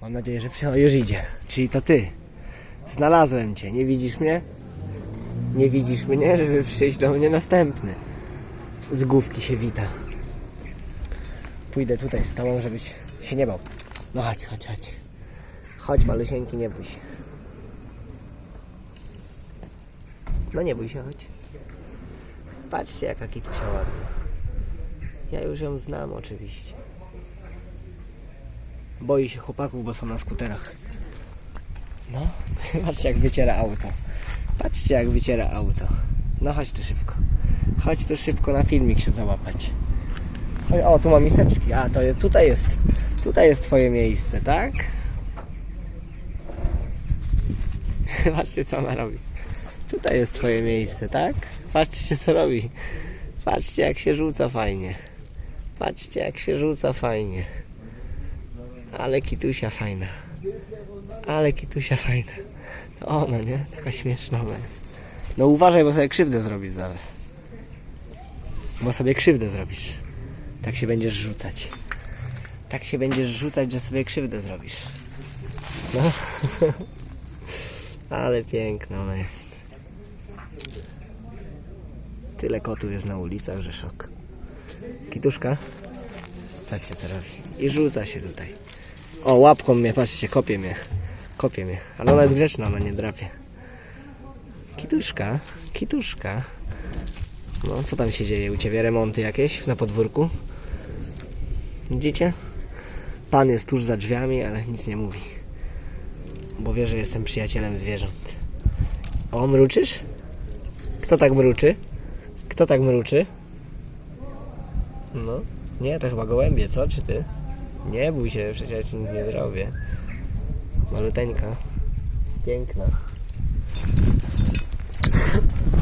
Mam nadzieję, że przy... o, już idzie. Czyli to ty. Znalazłem cię. Nie widzisz mnie? Nie widzisz mnie, żeby przyjść do mnie następny. Z główki się wita. Pójdę tutaj z tobą, żebyś się nie bał. No chodź, chodź, chodź. Chodź malusieńki, nie bój się. No nie bój się, chodź. Patrzcie jaka kitusia ładna. Ja już ją znam oczywiście. Boi się chłopaków, bo są na skuterach. No, patrzcie jak wyciera auto. Patrzcie jak wyciera auto. No chodź tu szybko. Chodź tu szybko na filmik się załapać. Oj, O, tu mam miseczki. A, to jest, tutaj jest, tutaj jest twoje miejsce, tak? Patrzcie co ona robi. Tutaj jest twoje miejsce, tak? Patrzcie co robi. Patrzcie jak się rzuca fajnie. Patrzcie jak się rzuca fajnie. Ale kitusia fajna. Ale kitusia fajna. To ona, nie? Taka śmieszna ona jest. No uważaj, bo sobie krzywdę zrobisz zaraz. Bo sobie krzywdę zrobisz. Tak się będziesz rzucać. Tak się będziesz rzucać, że sobie krzywdę zrobisz. No. Ale piękna ona jest. Tyle kotów jest na ulicach, że szok. Kituszka? Patrzcie co robi. I rzuca się tutaj. O, łapką mnie, patrzcie, kopie mnie. Kopie mnie. Ale ona jest grzeczna, ona nie drapie. Kituszka, kituszka. No, co tam się dzieje u Ciebie? Remonty jakieś na podwórku? Widzicie? Pan jest tuż za drzwiami, ale nic nie mówi. Bo wie, że jestem przyjacielem zwierząt. O, mruczysz? Kto tak mruczy? Kto tak mruczy? No, nie, to chyba gołębie, co? Czy ty? Nie bój się, przecież nic nie zrobię. Maluteńka. Piękna.